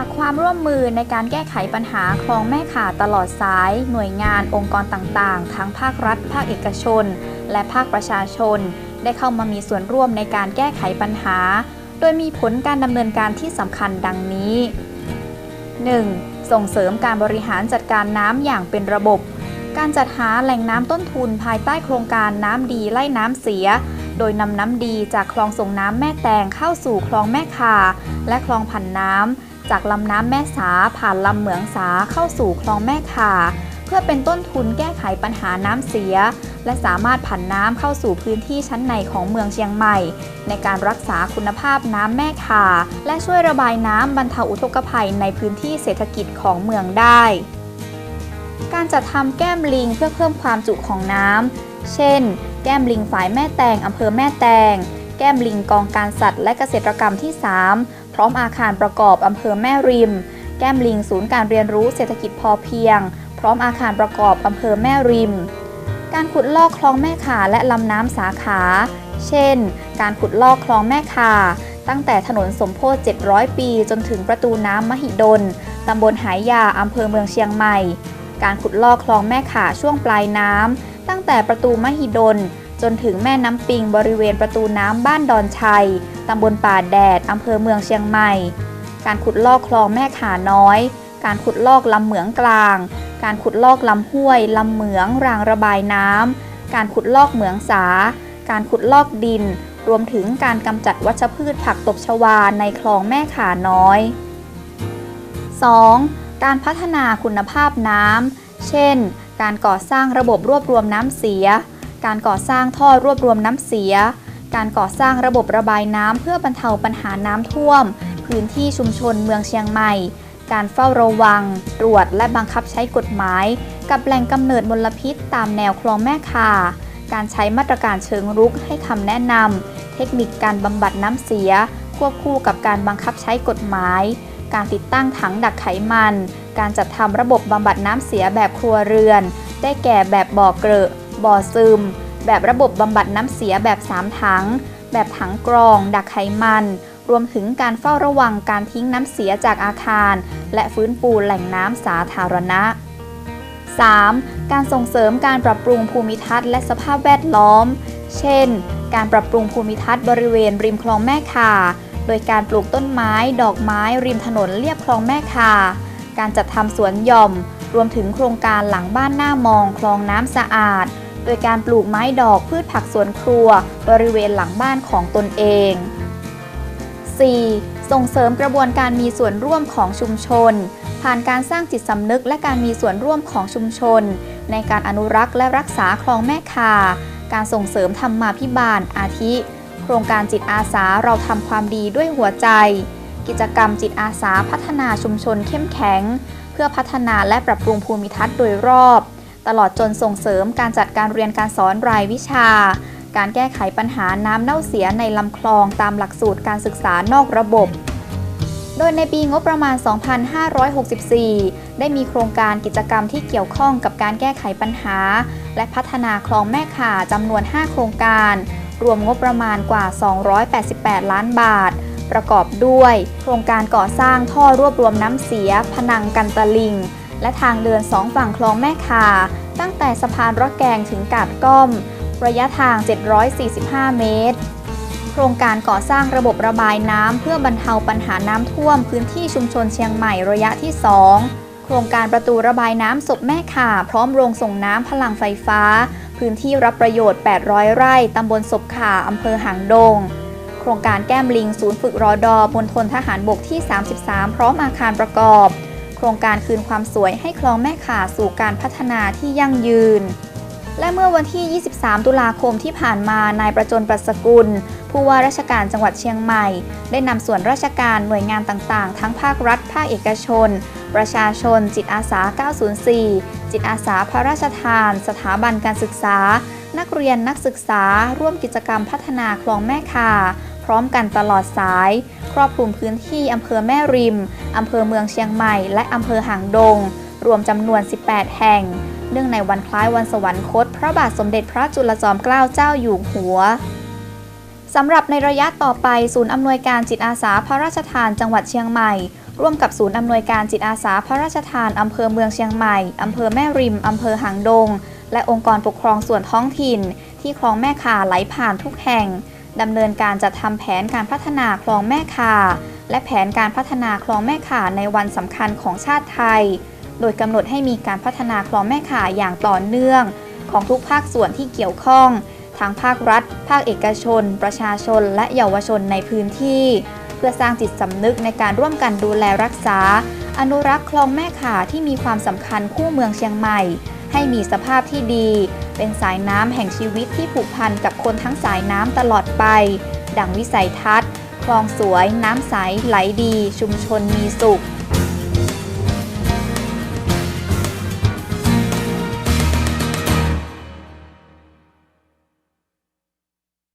ากความร่วมมือในการแก้ไขปัญหาคลองแม่ข่าตลอดสาย หน่วยงานองค์กรต่างๆ ทั้งภาครัฐ ภาคเอกชน และภาคประชาชน ได้เข้ามามีส่วนร่วมในการแก้ไขปัญหา โดยมีผลการดำเนินการที่สำคัญดังนี้ 1. ส่งเสริมการบริหารจัดการน้ำอย่างเป็นระบบ การจัดหาแหล่งน้ำต้นทุนภายใต้โครงการน้ำดีไล่น้ำเสียโดยนำน้ำดีจากคลองส่งน้ำแม่แตงเข้าสู่คลองแม่คาและคลองผันน้ำ จากลำน้ำแม่สาผ่านลำเหมืองสาเข้าสู่คลองแม่คาเพื่อเป็นต้นทุนแก้ไขปัญหาน้ำเสีย และสามารถผันน้ำเข้าสู่พื้นที่ชั้นในของเมืองเชียงใหม่ ในการรักษาคุณภาพน้ำแม่คาและช่วยระบายน้ำบรรเทาอุทกภัยในพื้นที่เศรษฐกิจของเมืองได้ การจัดทำแก้มลิงเพื่อเพิ่มความจุของน้ำเช่น แก้มลิงฝายแม่แตงอำเภอแม่แตงแก้มลิงกองการสัตว์และเกษตรกรรมที่ 3 ร้อมอาคารประกอบอำเภอแม่ริม แก้มลิงศูนย์การเรียนรู้เศรษฐกิจพอเพียง พร้อมอาคารประกอบอำเภอแม่ริม การขุดลอกคลองแม่ขาและลำน้ำสาขา เช่น การขุดลอกคลองแม่ขาตั้งแต่ถนนสมโพธิ700 ปี จนถึงประตูน้ำมหิดล ตำบลหายาอำเภอเมืองเชียงใหม่ การขุดลอกคลองแม่ขาช่วงปลายน้ำตั้งแต่ประตูมหิดล จนถึงแม่น้ำปิงบริเวณประตูน้ำบ้านดอนชัย ตำบลป่าแดด อำเภอเมืองเชียงใหม่ การขุดลอกคลองแม่ขาน้อย การขุดลอกลำเหมืองกลาง การขุดลอกลำห้วย ลำเหมือง รางระบายน้ำ การขุดลอกเหมืองสา การขุดลอกดิน รวมถึงการกำจัดวัชพืชผักตบชวาในคลองแม่ขาน้อย 2. การพัฒนาคุณภาพน้ำ เช่น การก่อสร้างระบบรวบรวมน้ำเสีย การก่อสร้างท่อรวบรวมน้ำเสีย การก่อสร้างระบบระบายน้ำเพื่อบรรเทาปัญหาน้ำท่วม พื้นที่ชุมชนเมืองเชียงใหม่ การเฝ้าระวัง ตรวจและบังคับใช้กฎหมาย กับแหล่งกำเนิดมลพิษตามแนวคลองแม่คาการใช้มาตรการเชิงรุกให้คำแนะนำเทคนิคการบำบัดน้ำเสีย ควบคู่กับการบังคับใช้กฎหมาย การติดตั้งถังดักไขมัน การจัดทำระบบบำบัดน้ำเสียแบบครัวเรือน ได้แก่แบบบ่อเกลอะ บ่อซึม แบบระบบบำบัดน้ำเสียแบบ 3 ถัง แบบถังกรอง ดักไขมัน รวมถึงการเฝ้าระวังการทิ้งน้ำเสียจากอาคาร และฟื้นฟูแหล่งน้ำสาธารณะ 3. การส่งเสริมการปรับปรุงภูมิทัศน์และสภาพแวดล้อม เช่น การปรับปรุงภูมิทัศน์บริเวณริมคลองแม่คาโดยการปลูกต้นไม้ ดอกไม้ ริมถนนเลียบคลองแม่คา การจัดทำสวนหย่อม รวมถึงโครงการหลังบ้านหน้ามองคลองน้ำสะอาด โดยการปลูกไม้ดอกพืชผักสวนครัวบริเวณหลังบ้านของตนเอง 4. ส่งเสริมกระบวนการมีส่วนร่วมของชุมชน ผ่านการสร้างจิตสำนึกและการมีส่วนร่วมของชุมชน ในการอนุรักษ์และรักษาคลองแม่คา การส่งเสริมธรรมาภิบาลอาทิ โครงการจิตอาสาเราทำความดีด้วยหัวใจ กิจกรรมจิตอาสาพัฒนาชุมชนเข้มแข็ง เพื่อพัฒนาและปรับปรุงภูมิทัศน์โดยรอบ ตลอดจนส่งเสริมการจัดการเรียนการสอนรายวิชา การแก้ไขปัญหาน้ำเน่าเสียในลำคลองตามหลักสูตรการศึกษานอกระบบ โดยในปีงบประมาณ 2564 ได้มีโครงการกิจกรรมที่เกี่ยวข้องกับการแก้ไขปัญหา และพัฒนาคลองแม่ข่าจำนวน 5 โครงการ รวมงบประมาณกว่า 288 ล้านบาทประกอบด้วย โครงการก่อสร้างท่อรวบรวมน้ำเสีย พนังกันตะลิง และทางเดินสองฝั่งคลองแม่ข่าตั้งแต่สะพานรถแกงถึงกาดก้อม ระยะทาง 745 เมตร โครงการก่อสร้างระบบระบายน้ำเพื่อบรรเทาปัญหาน้ำท่วมพื้นที่ชุมชนเชียงใหม่ระยะที่ 2 โครงการประตูระบายน้ำศพแม่ข่า พร้อมโรงส่งน้ำพลังไฟฟ้า พื้นที่รับประโยชน์ 800 ไร่ตำบลศพข่าอำเภอหางดงโครงการแก้มลิงศูนย์ฝึกรอดอบนทนทหารบกที่ 33 พร้อมอาคารประกอบ ครงการคืนความสวยให้คลองแม่ข่าสู่การพัฒนาที่ยั่งยืน และเมื่อวันที่ 23 ตุลาคมที่ผ่านมานายประจนปรัชกุล ผู้ว่าราชการจังหวัดเชียงใหม่ ได้นำส่วนราชการหน่วยงานต่างๆ ทั้งภาครัฐ ภาคเอกชน ประชาชน จิตอาสา 904 จิตอาสาพระราชทาน สถาบันการศึกษา นักเรียนนักศึกษา ร่วมกิจกรรมพัฒนาคลองแม่คา ร้อมกันตลอดสาย ครอบคลุมพื้นที่อำเภอแม่ริม อำเภอเมืองเชียงใหม่ และอำเภอหางดง รวมจำนวน 18 แห่ง เนื่องในวันคล้ายวันสวรรคต พระบาทสมเด็จพระจุลจอมเกล้าเจ้าอยู่หัวสำหรับในระยะต่อไปศูนย์อำนวยการจิตอาสาพระราชทานจังหวัดเชียงใหม่ ร่วมกับศูนย์อำนวยการจิตอาสาพระราชทานอำเภอเมืองเชียงใหม่อำเภอแม่ริมอำเภอหางดง และองค์กรปกครองส่วนท้องถิ่น ที่คลองแม่ข่าไหลผ่านทุกแห่ง ดำเนินการจัดทำแผนการพัฒนาคลองแม่ข่าและแผนการพัฒนาคลองแม่ข่าในวันสำคัญของชาติไทย โดยกำหนดให้มีการพัฒนาคลองแม่ข่าอย่างต่อเนื่อง ของทุกภาคส่วนที่เกี่ยวข้องทางภาครัฐ ภาคเอกชน ประชาชน และเยาวชนในพื้นที่ เพื่อสร้างจิตสำนึกในการร่วมกันดูแลรักษา อนุรักษ์คลองแม่ข่าที่มีความสำคัญคู่เมืองเชียงใหม่ ให้มีสภาพที่ดี เป็นสายน้ำแห่งชีวิตที่ผูกพันกับคนทั้งสายน้ำตลอดไป ดังวิสัยทัศน์ คลองสวย น้ำใสไหลดี ชุมชนมีสุข